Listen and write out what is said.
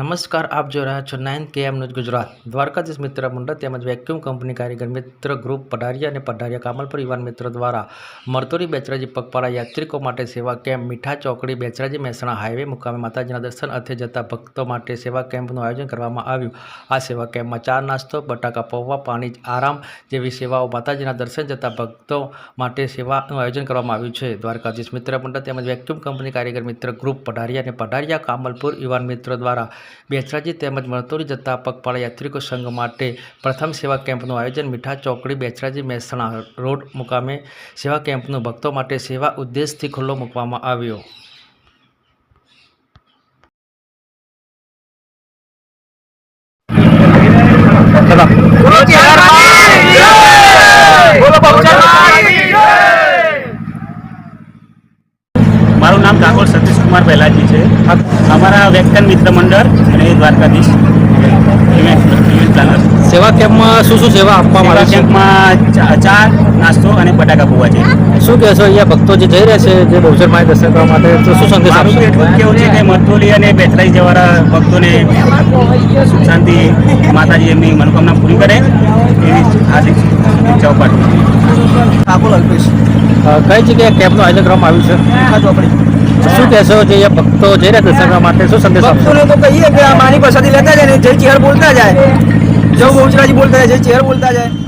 નમસ્કાર, આપ જોઈ રહ્યા છો nine KM news Gujarat. Dwarkadhish મિત્ર મંડળ તેમજ વેક્યુમ કંપની કારીગર મિત્ર ગ્રુપ પઢારિયા અને પઢારિયા કામલપુર યુવાન મિત્ર દ્વારા મરતોરી બેચરાજી પગપાળા યાત્રિકો માટે સેવા કેમ્પ, મીઠા ચોકડી, બેચરાજી મહેસાણા હાઈવે મુકામે માતાજીના દર્શન અર્થે જતા ભક્તો માટે સેવા કેમ્પનું આયોજન કરવામાં આવ્યું. આ સેવા કેમ્પમાં ચા, નાસ્તો, બટાકા પૌવા, પાણી, આરામ જેવી સેવાઓ માતાજીના દર્શન જતા ભક્તો માટે સેવાનું આયોજન કરવામાં આવ્યું છે. દ્વારકાધીશ મિત્ર મંડળ તેમજ વેક્યુમ કંપની કારીગર મિત્ર ગ્રુપ પઢારિયા અને પઢારિયા કામલપુર યુવાન મિત્ર દ્વારા બેચરાજી તેમજ મરતોડી જતા પગપાળા યાત્રિકો સંઘ માટે પ્રથમ સેવા કેમ્પનું આયોજન મીઠા ચોકડી બેચરાજી મહેસાણા રોડ મુકામે સેવા કેમ્પનું ભક્તો માટે સેવા ઉદ્દેશથી ખુલ્લો મૂકવામાં આવ્યો. મારું કુમાર પહેલાજી છે. અમારા વેક્ટન મિત્ર મંડળ અને દ્વારકાધીશ. સેવા કેમ્પમાં શું શું સેવા આપવામાં સેવા કેમ્પમાં ચા નાસ્તો અને બટાકા પૌવા છે. શું કહેશો અહીંયા ભક્તો જે જઈ રહ્યા છે જે બહુચર માય દર્શન કરવા માટે તો શું સંદેશ આપશો? એટલું કેવું છે કે મરતોલી અને બેચરાઈ જવાળા ભક્તોને સુખ શાંતિ માતાજી એમની મનોકામના પૂરી કરે એવી હાર્દિક શુભેચ્છાઓ પાઠવું. ઠાકોર અલ્પેશ. કઈ જગ્યાએ કેમ્પનું આયોજન કરવામાં આવ્યું છે? કહેશો જે ભક્તો જઈ રહ્યા દર્શન કરવા માટે, શું સંદેશ ભક્તોને તો કહીએ કે આ માની પ્રસાદી લેતા જાય ને, જય ચેર બોલતા જાય. જય બહુચરાજી બોલતા જાય, જય ચેર બોલતા જાય.